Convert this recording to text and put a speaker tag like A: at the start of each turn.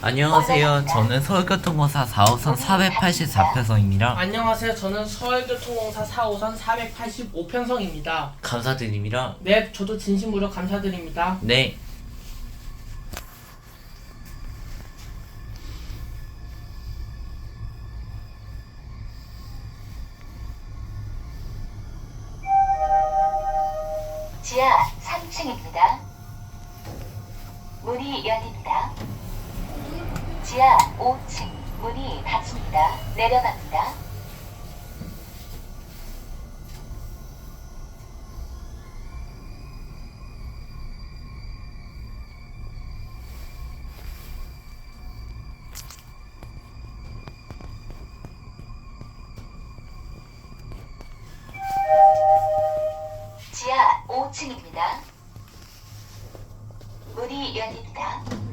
A: 안녕하세요. 저는 서울교통공사 4호선 484편성입니다.
B: 안녕하세요. 저는 서울교통공사 4호선 485편성입니다.
A: 감사드립니다.
B: 네, 저도 진심으로 감사드립니다.
A: 네.
C: 지하 3층입니다. 문이 열립니다. 지하 5층 문이 닫힙니다. 내려갑니다. 지하 5층입니다. 문이 열립니다.